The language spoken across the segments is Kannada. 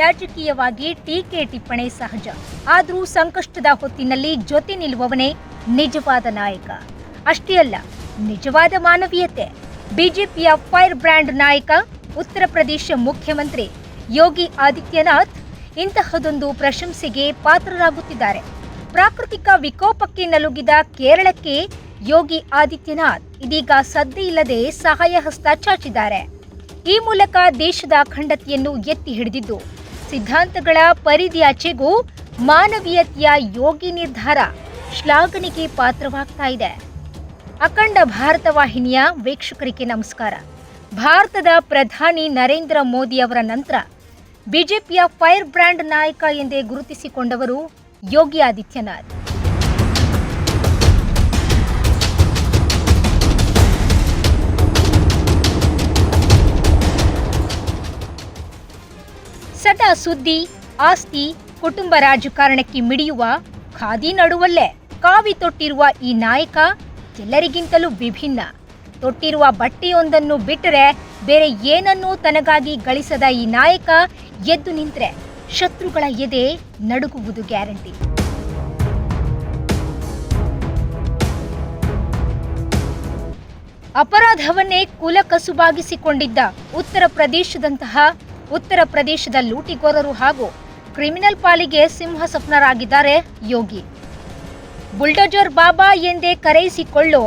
ರಾಜಕೀಯವಾಗಿ ಟೀಕೆ ಟಿಪ್ಪಣಿ ಸಹಜ. ಆದರೂ ಸಂಕಷ್ಟದ ಹೊತ್ತಿನಲ್ಲಿ ಜೊತೆ ನಿಲ್ಲುವವನೇ ನಿಜವಾದ ನಾಯಕ. ಅಷ್ಟೇ ಅಲ್ಲ, ನಿಜವಾದ ಮಾನವೀಯತೆ. ಬಿಜೆಪಿಯ ಫೈರ್ ಬ್ರ್ಯಾಂಡ್ ನಾಯಕ, ಉತ್ತರ ಪ್ರದೇಶ ಮುಖ್ಯಮಂತ್ರಿ ಯೋಗಿ ಆದಿತ್ಯನಾಥ್ ಇಂತಹದೊಂದು ಪ್ರಶಂಸೆಗೆ ಪಾತ್ರರಾಗುತ್ತಿದ್ದಾರೆ. ಪ್ರಾಕೃತಿಕ ವಿಕೋಪಕ್ಕೆ ನಲುಗಿದ ಕೇರಳಕ್ಕೆ ಯೋಗಿ ಆದಿತ್ಯನಾಥ್ ಇದೀಗ ಸದ್ದಿಲ್ಲದೆ ಸಹಾಯ ಹಸ್ತ ಚಾಚಿದ್ದಾರೆ. ಈ ಮೂಲಕ ದೇಶದ ಅಖಂಡತೆಯನ್ನು ಎತ್ತಿ ಹಿಡಿದಿದ್ದು ಸಿದ್ಧಾಂತಗಳ ಪರಿಧಿಯಾಚೆಗೂ ಮಾನವೀಯತೆಯ ಯೋಗಿ ನಿರ್ಧಾರ ಶ್ಲಾಘನೆಗೆ ಪಾತ್ರವಾಗ್ತಾ ಇದೆ. ಅಖಂಡ ಭಾರತ ವಾಹಿನಿಯ ವೀಕ್ಷಕರಿಗೆ ನಮಸ್ಕಾರ. ಭಾರತದ ಪ್ರಧಾನಿ ನರೇಂದ್ರ ಮೋದಿ ಅವರ ನಂತರ ಬಿಜೆಪಿಯ ಫೈರ್ ಬ್ರ್ಯಾಂಡ್ ನಾಯಕ ಎಂದೇ ಗುರುತಿಸಿಕೊಂಡವರು ಯೋಗಿ ಆದಿತ್ಯನಾಥ್. ಸದಾ ಸುದ್ದಿ, ಆಸ್ತಿ, ಕುಟುಂಬ ರಾಜಕಾರಣಕ್ಕೆ ಮಿಡಿಯುವ ಖಾದಿ ನಡುವಲ್ಲೇ ಕಾವಿ ತೊಟ್ಟಿರುವ ಈ ನಾಯಕ ಎಲ್ಲರಿಗಿಂತಲೂ ವಿಭಿನ್ನ. ತೊಟ್ಟಿರುವ ಬಟ್ಟೆಯೊಂದನ್ನು ಬಿಟ್ಟರೆ ಬೇರೆ ಏನನ್ನೂ ತನಗಾಗಿ ಗಳಿಸದ ಈ ನಾಯಕ ಎದ್ದು ನಿಂತರೆ ಶತ್ರುಗಳ ಎದೆ ನಡುಗುವುದು ಗ್ಯಾರಂಟಿ. ಅಪರಾಧವನ್ನೇ ಕುಲಕಸುಬಾಗಿಸಿಕೊಂಡಿದ್ದ ಉತ್ತರ ಪ್ರದೇಶದಂತಹ ಉತ್ತರ ಪ್ರದೇಶದ ಲೂಟಿಗೋರರು ಹಾಗೂ ಕ್ರಿಮಿನಲ್ ಪಾಲಿಗೆ ಸಿಂಹ ಸಪ್ನರಾಗಿದ್ದಾರೆ ಯೋಗಿ. ಬುಲ್ಡೋಜರ್ ಬಾಬಾ ಎಂದೇ ಕರೆಯಿಸಿಕೊಳ್ಳೋ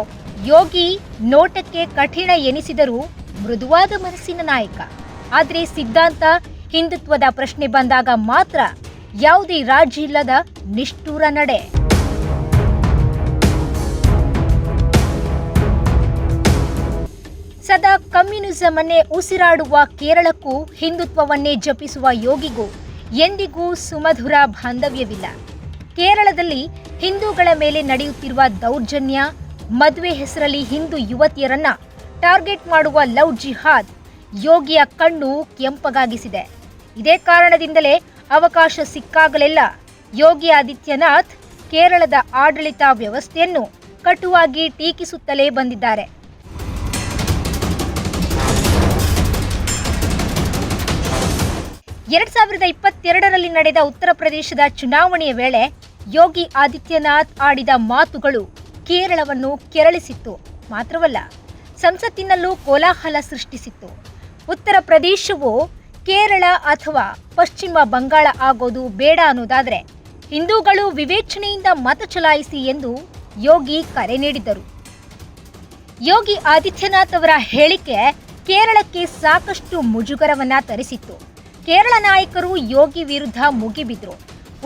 ಯೋಗಿ ನೋಟಕ್ಕೆ ಕಠಿಣ ಎನಿಸಿದರೂ ಮೃದುವಾದ ಮನಸ್ಸಿನ ನಾಯಕ. ಆದರೆ ಸಿದ್ಧಾಂತ ಹಿಂದುತ್ವದ ಪ್ರಶ್ನೆ ಬಂದಾಗ ಮಾತ್ರ ಯಾವುದೇ ರಾಜಿ ಇಲ್ಲದ ನಿಷ್ಠೂರ ನಡೆ. ಕಮ್ಯುನಿಸಂ ಅನ್ನೇ ಉಸಿರಾಡುವ ಕೇರಳಕ್ಕೂ ಹಿಂದುತ್ವವನ್ನೇ ಜಪಿಸುವ ಯೋಗಿಗೂ ಎಂದಿಗೂ ಸುಮಧುರ ಬಾಂಧವ್ಯವಿಲ್ಲ. ಕೇರಳದಲ್ಲಿ ಹಿಂದೂಗಳ ಮೇಲೆ ನಡೆಯುತ್ತಿರುವ ದೌರ್ಜನ್ಯ, ಮದುವೆ ಹೆಸರಲ್ಲಿ ಹಿಂದೂ ಯುವತಿಯರನ್ನ ಟಾರ್ಗೆಟ್ ಮಾಡುವ ಲವ್ ಜಿಹಾದ್ ಯೋಗಿಯ ಕಣ್ಣು ಕೆಂಪಗಾಗಿಸಿದೆ. ಇದೇ ಕಾರಣದಿಂದಲೇ ಅವಕಾಶ ಸಿಕ್ಕಾಗಲೆಲ್ಲ ಯೋಗಿ ಆದಿತ್ಯನಾಥ್ ಕೇರಳದ ಆಡಳಿತ ವ್ಯವಸ್ಥೆಯನ್ನು ಕಟುವಾಗಿ ಟೀಕಿಸುತ್ತಲೇ ಬಂದಿದ್ದಾರೆ. ಎರಡ್ ಸಾವಿರದ ಇಪ್ಪತ್ತೆರಡರಲ್ಲಿ ನಡೆದ ಉತ್ತರ ಪ್ರದೇಶದ ಚುನಾವಣೆಯ ವೇಳೆ ಯೋಗಿ ಆದಿತ್ಯನಾಥ್ ಆಡಿದ ಮಾತುಗಳು ಕೇರಳವನ್ನು ಕೆರಳಿಸಿತ್ತು. ಮಾತ್ರವಲ್ಲ, ಸಂಸತ್ತಿನಲ್ಲೂ ಕೋಲಾಹಲ ಸೃಷ್ಟಿಸಿತ್ತು. ಉತ್ತರ ಪ್ರದೇಶವು ಕೇರಳ ಅಥವಾ ಪಶ್ಚಿಮ ಬಂಗಾಳ ಆಗೋದು ಬೇಡ ಅನ್ನೋದಾದರೆ ಹಿಂದೂಗಳು ವಿವೇಚನೆಯಿಂದ ಮತ ಚಲಾಯಿಸಿ ಎಂದು ಯೋಗಿ ಕರೆ ನೀಡಿದ್ದರು. ಯೋಗಿ ಆದಿತ್ಯನಾಥ್ ಅವರ ಹೇಳಿಕೆ ಕೇರಳಕ್ಕೆ ಸಾಕಷ್ಟು ಮುಜುಗರವನ್ನ ತರಿಸಿತ್ತು. ಕೇರಳ ನಾಯಕರು ಯೋಗಿ ವಿರುದ್ಧ ಮುಗಿಬಿದ್ರು.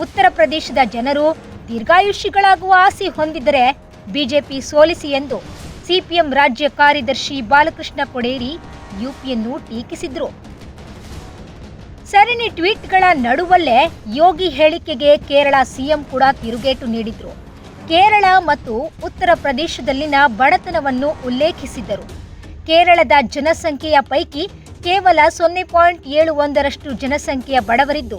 ಉತ್ತರ ಪ್ರದೇಶದ ಜನರು ದೀರ್ಘಾಯುಷಿಗಳಾಗುವ ಆಸೆ ಹೊಂದಿದ್ದರೆ ಬಿಜೆಪಿ ಸೋಲಿಸಿ ಎಂದು ಸಿಪಿಎಂ ರಾಜ್ಯ ಕಾರ್ಯದರ್ಶಿ ಬಾಲಕೃಷ್ಣ ಕೊಡೇರಿ ಯುಪಿಯನ್ನು ಟೀಕಿಸಿದ್ರು. ಸರಣಿ ಟ್ವೀಟ್ಗಳ ನಡುವಲ್ಲೇ ಯೋಗಿ ಹೇಳಿಕೆಗೆ ಕೇರಳ ಸಿಎಂ ಕೂಡ ತಿರುಗೇಟು ನೀಡಿದ್ರು. ಕೇರಳ ಮತ್ತು ಉತ್ತರ ಪ್ರದೇಶದಲ್ಲಿನ ಬಡತನವನ್ನು ಉಲ್ಲೇಖಿಸಿದ್ದರು ಕೇರಳದ ಜನಸಂಖ್ಯೆಯ ಪೈಕಿ ಕೇವಲ ಸೊನ್ನೆ ಪಾಯಿಂಟ್ ಏಳು ಒಂದರಷ್ಟು ಜನಸಂಖ್ಯೆಯ ಬಡವರಿದ್ದು,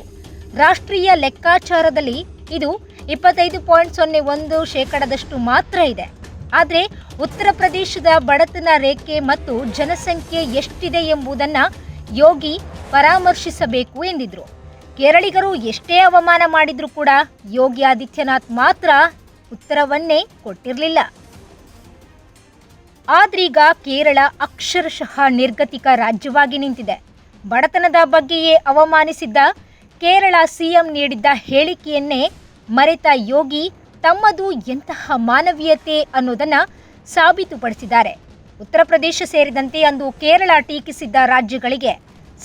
ರಾಷ್ಟ್ರೀಯ ಲೆಕ್ಕಾಚಾರದಲ್ಲಿ ಇದು ಇಪ್ಪತ್ತೈದು ಪಾಯಿಂಟ್ ಸೊನ್ನೆ ಒಂದು ಶೇಕಡದಷ್ಟು ಮಾತ್ರ ಇದೆ. ಆದರೆ ಉತ್ತರ ಪ್ರದೇಶದ ಬಡತನ ರೇಖೆ ಮತ್ತು ಜನಸಂಖ್ಯೆ ಎಷ್ಟಿದೆ ಎಂಬುದನ್ನ ಯೋಗಿ ಪರಾಮರ್ಶಿಸಬೇಕು ಎಂದಿದ್ರು. ಕೇರಳಿಗರು ಎಷ್ಟೇ ಅವಮಾನ ಮಾಡಿದರೂ ಕೂಡ ಯೋಗಿ ಆದಿತ್ಯನಾಥ್ ಮಾತ್ರ ಉತ್ತರವನ್ನೇ ಕೊಟ್ಟಿರಲಿಲ್ಲ. ಆದ್ರೀಗ ಕೇರಳ ಅಕ್ಷರಶಃ ನಿರ್ಗತಿಕ ರಾಜ್ಯವಾಗಿ ನಿಂತಿದೆ. ಬಡತನದ ಬಗ್ಗೆಯೇ ಅವಮಾನಿಸಿದ್ದ ಕೇರಳ ಸಿಎಂ ನೀಡಿದ್ದ ಹೇಳಿಕೆಯನ್ನೇ ಮರೆತ ಯೋಗಿ ತಮ್ಮದು ಎಂತಹ ಮಾನವೀಯತೆ ಅನ್ನೋದನ್ನು ಸಾಬೀತುಪಡಿಸಿದ್ದಾರೆ. ಉತ್ತರ ಪ್ರದೇಶ ಸೇರಿದಂತೆ ಅಂದು ಕೇರಳ ಟೀಕಿಸಿದ್ದ ರಾಜ್ಯಗಳಿಗೆ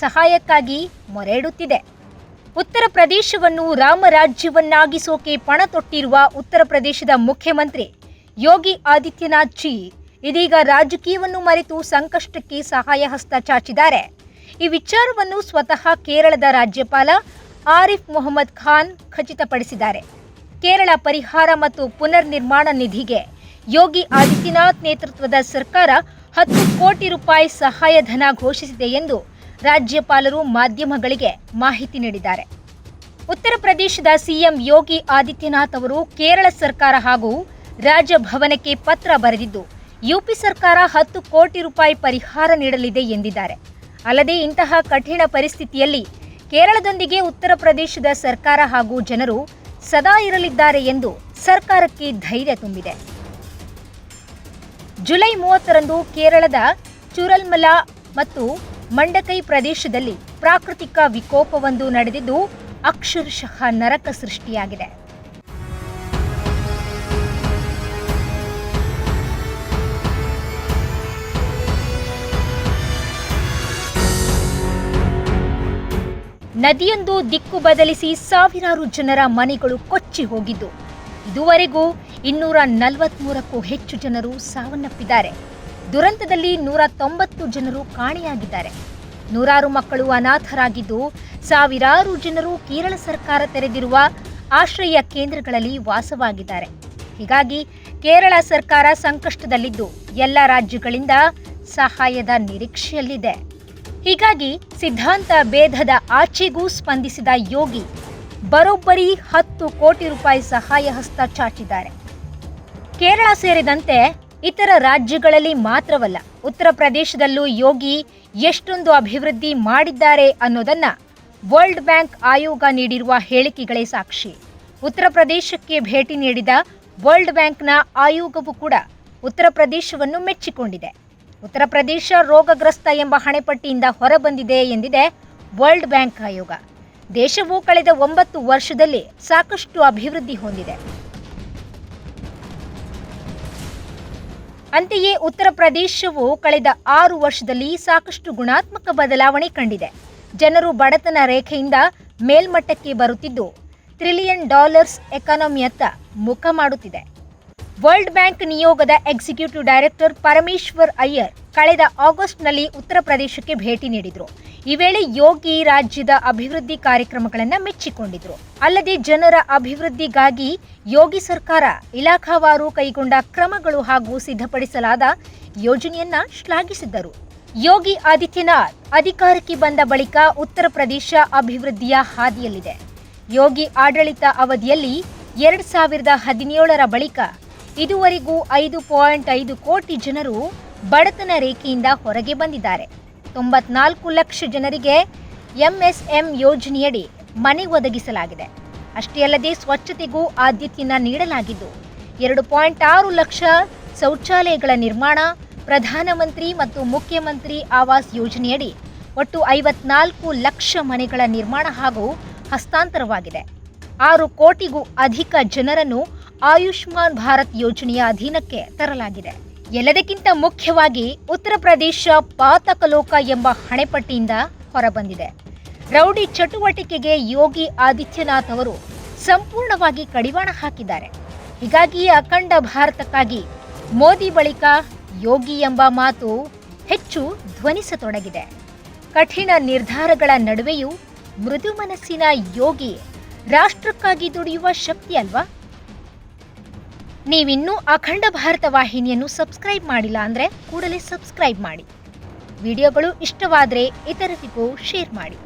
ಸಹಾಯಕ್ಕಾಗಿ ಮೊರೆ ಇಡುತ್ತಿದೆ ಉತ್ತರ ಪ್ರದೇಶವನ್ನು ರಾಮರಾಜ್ಯವನ್ನಾಗಿಸೋಕೆ ಪಣ ತೊಟ್ಟಿರುವ ಉತ್ತರ ಪ್ರದೇಶದ ಮುಖ್ಯಮಂತ್ರಿ ಯೋಗಿ ಆದಿತ್ಯನಾಥ್ ಜಿ ಇದೀಗ ರಾಜಕೀಯವನ್ನು ಮರೆತು ಸಂಕಷ್ಟಕ್ಕೆ ಸಹಾಯ ಹಸ್ತ ಚಾಚಿದ್ದಾರೆ. ಈ ವಿಚಾರವನ್ನು ಸ್ವತಃ ಕೇರಳದ ರಾಜ್ಯಪಾಲ ಆರಿಫ್ ಮೊಹಮ್ಮದ್ ಖಾನ್ ಖಚಿತಪಡಿಸಿದ್ದಾರೆ. ಕೇರಳ ಪರಿಹಾರ ಮತ್ತು ಪುನರ್ ನಿರ್ಮಾಣ ನಿಧಿಗೆ ಯೋಗಿ ಆದಿತ್ಯನಾಥ್ ನೇತೃತ್ವದ ಸರ್ಕಾರ ಹತ್ತು ಕೋಟಿ ರೂಪಾಯಿ ಸಹಾಯಧನ ಘೋಷಿಸಿದೆ ಎಂದು ರಾಜ್ಯಪಾಲರು ಮಾಧ್ಯಮಗಳಿಗೆ ಮಾಹಿತಿ ನೀಡಿದ್ದಾರೆ. ಉತ್ತರ ಪ್ರದೇಶದ ಸಿಎಂ ಯೋಗಿ ಆದಿತ್ಯನಾಥ್ ಅವರು ಕೇರಳ ಸರ್ಕಾರ ಹಾಗೂ ರಾಜಭವನಕ್ಕೆ ಪತ್ರ ಬರೆದಿದ್ದು ಯುಪಿ ಸರ್ಕಾರ ಹತ್ತು ಕೋಟಿ ರೂಪಾಯಿ ಪರಿಹಾರ ನೀಡಲಿದೆ ಎಂದಿದ್ದಾರೆ. ಅಲ್ಲದೆ ಇಂತಹ ಕಠಿಣ ಪರಿಸ್ಥಿತಿಯಲ್ಲಿ ಕೇರಳದೊಂದಿಗೆ ಉತ್ತರ ಪ್ರದೇಶದ ಸರ್ಕಾರ ಹಾಗೂ ಜನರು ಸದಾ ಇರಲಿದ್ದಾರೆ ಎಂದು ಸರ್ಕಾರಕ್ಕೆ ಧೈರ್ಯ ತುಂಬಿದೆ. ಜುಲೈ ಮೂವತ್ತರಂದು ಕೇರಳದ ಚುರಲ್ಮಲ ಮತ್ತು ಮಂಡಕೈ ಪ್ರದೇಶದಲ್ಲಿ ಪ್ರಾಕೃತಿಕ ವಿಕೋಪವೊಂದು ನಡೆದಿದ್ದು, ಅಕ್ಷರಶಃ ನರಕ ಸೃಷ್ಟಿಯಾಗಿದೆ. ನದಿಯೊಂದು ದಿಕ್ಕು ಬದಲಿಸಿ ಸಾವಿರಾರು ಜನರ ಮನೆಗಳು ಕೊಚ್ಚಿ ಹೋಗಿದ್ದು. ಇದುವರೆಗೂ ಇನ್ನೂರ ನಲವತ್ಮೂರಕ್ಕೂ ಹೆಚ್ಚು ಜನರು ಸಾವನ್ನಪ್ಪಿದ್ದಾರೆ. ದುರಂತದಲ್ಲಿ ನೂರ ತೊಂಬತ್ತು ಜನರು ಕಾಣೆಯಾಗಿದ್ದಾರೆ. ನೂರಾರು ಮಕ್ಕಳು ಅನಾಥರಾಗಿದ್ದು, ಸಾವಿರಾರು ಜನರು ಕೇರಳ ಸರ್ಕಾರ ತೆರೆದಿರುವ ಆಶ್ರಯ ಕೇಂದ್ರಗಳಲ್ಲಿ ವಾಸವಾಗಿದ್ದಾರೆ. ಹೀಗಾಗಿ ಕೇರಳ ಸರ್ಕಾರ ಸಂಕಷ್ಟದಲ್ಲಿದ್ದು, ಎಲ್ಲ ರಾಜ್ಯಗಳಿಂದ ಸಹಾಯದ ನಿರೀಕ್ಷೆಯಲ್ಲಿದೆ. ಹೀಗಾಗಿ ಸಿದ್ಧಾಂತ ಭೇದದ ಆಚೆಗೂ ಸ್ಪಂದಿಸಿದ ಯೋಗಿ ಬರೋಬ್ಬರಿ ಹತ್ತು ಕೋಟಿ ರೂಪಾಯಿ ಸಹಾಯ ಹಸ್ತ ಚಾಚಿದ್ದಾರೆ. ಕೇರಳ ಸೇರಿದಂತೆ ಇತರ ರಾಜ್ಯಗಳಲ್ಲಿ ಮಾತ್ರವಲ್ಲ, ಉತ್ತರ ಪ್ರದೇಶದಲ್ಲೂ ಯೋಗಿ ಎಷ್ಟೊಂದು ಅಭಿವೃದ್ಧಿ ಮಾಡಿದ್ದಾರೆ ಅನ್ನೋದನ್ನ ವರ್ಲ್ಡ್ ಬ್ಯಾಂಕ್ ಆಯೋಗ ನೀಡಿರುವ ಹೇಳಿಕೆಗಳೇ ಸಾಕ್ಷಿ. ಉತ್ತರ ಪ್ರದೇಶಕ್ಕೆ ಭೇಟಿ ನೀಡಿದ ವರ್ಲ್ಡ್ ಬ್ಯಾಂಕ್ನ ಆಯೋಗವು ಕೂಡ ಉತ್ತರ ಪ್ರದೇಶವನ್ನು ಮೆಚ್ಚಿಕೊಂಡಿದೆ. ಉತ್ತರ ಪ್ರದೇಶ ರೋಗಗ್ರಸ್ತ ಎಂಬ ಹಣೆಪಟ್ಟಿಯಿಂದ ಹೊರಬಂದಿದೆ ಎಂದಿದೆ ವರ್ಲ್ಡ್ ಬ್ಯಾಂಕ್ ಆಯೋಗ. ದೇಶವು ಕಳೆದ ಒಂಬತ್ತು ವರ್ಷದಲ್ಲಿ ಸಾಕಷ್ಟು ಅಭಿವೃದ್ಧಿ ಹೊಂದಿದೆ. ಅಂತೆಯೇ ಉತ್ತರ ಪ್ರದೇಶವು ಕಳೆದ ಆರು ವರ್ಷದಲ್ಲಿ ಸಾಕಷ್ಟು ಗುಣಾತ್ಮಕ ಬದಲಾವಣೆ ಕಂಡಿದೆ. ಜನರು ಬಡತನ ರೇಖೆಯಿಂದ ಮೇಲ್ಮಟ್ಟಕ್ಕೆ ಬರುತ್ತಿದ್ದು ಟ್ರಿಲಿಯನ್ ಡಾಲರ್ಸ್ ಎಕಾನಮಿಯತ್ತ ಮುಖ ಮಾಡುತ್ತಿದೆ. ವರ್ಲ್ಡ್ ಬ್ಯಾಂಕ್ ನಿಯೋಗದ ಎಕ್ಸಿಕ್ಯೂಟಿವ್ ಡೈರೆಕ್ಟರ್ ಪರಮೇಶ್ವರ್ ಅಯ್ಯರ್ ಕಳೆದ ಆಗಸ್ಟ್ನಲ್ಲಿ ಉತ್ತರ ಪ್ರದೇಶಕ್ಕೆ ಭೇಟಿ ನೀಡಿದರು. ಈ ವೇಳೆ ಯೋಗಿ ರಾಜ್ಯದ ಅಭಿವೃದ್ಧಿ ಕಾರ್ಯಕ್ರಮಗಳನ್ನು ಮೆಚ್ಚಿಕೊಂಡಿದ್ರು. ಅಲ್ಲದೆ ಜನರ ಅಭಿವೃದ್ಧಿಗಾಗಿ ಯೋಗಿ ಸರ್ಕಾರ, ಇಲಾಖಾವಾರು ಕೈಗೊಂಡ ಕ್ರಮಗಳು ಹಾಗೂ ಸಿದ್ಧಪಡಿಸಲಾದ ಯೋಜನೆಯನ್ನ ಶ್ಲಾಘಿಸಿದ್ದರು. ಯೋಗಿ ಆದಿತ್ಯನಾಥ್ ಅಧಿಕಾರಕ್ಕೆ ಬಂದ ಬಳಿಕ ಉತ್ತರ ಪ್ರದೇಶ ಅಭಿವೃದ್ಧಿಯ ಹಾದಿಯಲ್ಲಿದೆ. ಯೋಗಿ ಆಡಳಿತ ಅವಧಿಯಲ್ಲಿ ಎರಡ್ ಸಾವಿರದ ಹದಿನೇಳರ ಬಳಿಕ ಇದುವರೆಗೂ ಐದು ಪಾಯಿಂಟ್ ಐದು ಕೋಟಿ ಜನರು ಬಡತನ ರೇಖೆಯಿಂದ ಹೊರಗೆ ಬಂದಿದ್ದಾರೆ. ತೊಂಬತ್ನಾಲ್ಕು ಲಕ್ಷ ಜನರಿಗೆ ಎಂಎಸ್ಎಂ ಯೋಜನೆಯಡಿ ಮನೆ ಒದಗಿಸಲಾಗಿದೆ. ಅಷ್ಟೇ ಅಲ್ಲದೆ ಸ್ವಚ್ಛತೆಗೂ ಆದ್ಯತೆಯನ್ನು ನೀಡಲಾಗಿದ್ದು, ಎರಡು ಪಾಯಿಂಟ್ ಆರು ಲಕ್ಷ ಶೌಚಾಲಯಗಳ ನಿರ್ಮಾಣ ಪ್ರಧಾನಮಂತ್ರಿ ಮತ್ತು ಮುಖ್ಯಮಂತ್ರಿ ಆವಾಸ್ ಯೋಜನೆಯಡಿ ಒಟ್ಟು ಐವತ್ನಾಲ್ಕು ಲಕ್ಷ ಮನೆಗಳ ನಿರ್ಮಾಣ ಹಾಗೂ ಹಸ್ತಾಂತರವಾಗಿದೆ. ಆರು ಕೋಟಿಗೂ ಅಧಿಕ ಜನರನ್ನು ಆಯುಷ್ಮಾನ್ ಭಾರತ್ ಯೋಜನೆಯ ಅಧೀನಕ್ಕೆ ತರಲಾಗಿದೆ. ಎಲ್ಲದಕ್ಕಿಂತ ಮುಖ್ಯವಾಗಿ ಉತ್ತರ ಪ್ರದೇಶ ಪಾತಕಲೋಕ ಎಂಬ ಹಣೆಪಟ್ಟಿಯಿಂದ ಹೊರಬಂದಿದೆ. ರೌಡಿ ಚಟುವಟಿಕೆಗೆ ಯೋಗಿ ಆದಿತ್ಯನಾಥ್ ಅವರು ಸಂಪೂರ್ಣವಾಗಿ ಕಡಿವಾಣ ಹಾಕಿದ್ದಾರೆ. ಹೀಗಾಗಿ ಅಖಂಡ ಭಾರತಕ್ಕಾಗಿ ಮೋದಿ ಬಳಿಕ ಯೋಗಿ ಎಂಬ ಮಾತು ಹೆಚ್ಚು ಧ್ವನಿಸತೊಡಗಿದೆ. ಕಠಿಣ ನಿರ್ಧಾರಗಳ ನಡುವೆಯೂ ಮೃದು ಮನಸ್ಸಿನ ಯೋಗಿ ರಾಷ್ಟ್ರಕ್ಕಾಗಿ ದುಡಿಯುವ ಶಕ್ತಿ ಅಲ್ವಾ? ನೀವಿನ್ನೂ ಅಖಂಡ ಭಾರತ ವಾಹಿನಿಯನ್ನು ಸಬ್ಸ್ಕ್ರೈಬ್ ಮಾಡಿಲ್ಲ ಅಂದರೆ ಕೂಡಲೇ ಸಬ್ಸ್ಕ್ರೈಬ್ ಮಾಡಿ. ವಿಡಿಯೋಗಳು ಇಷ್ಟವಾದರೆ ಇತರರಿಗೂ ಶೇರ್ ಮಾಡಿ.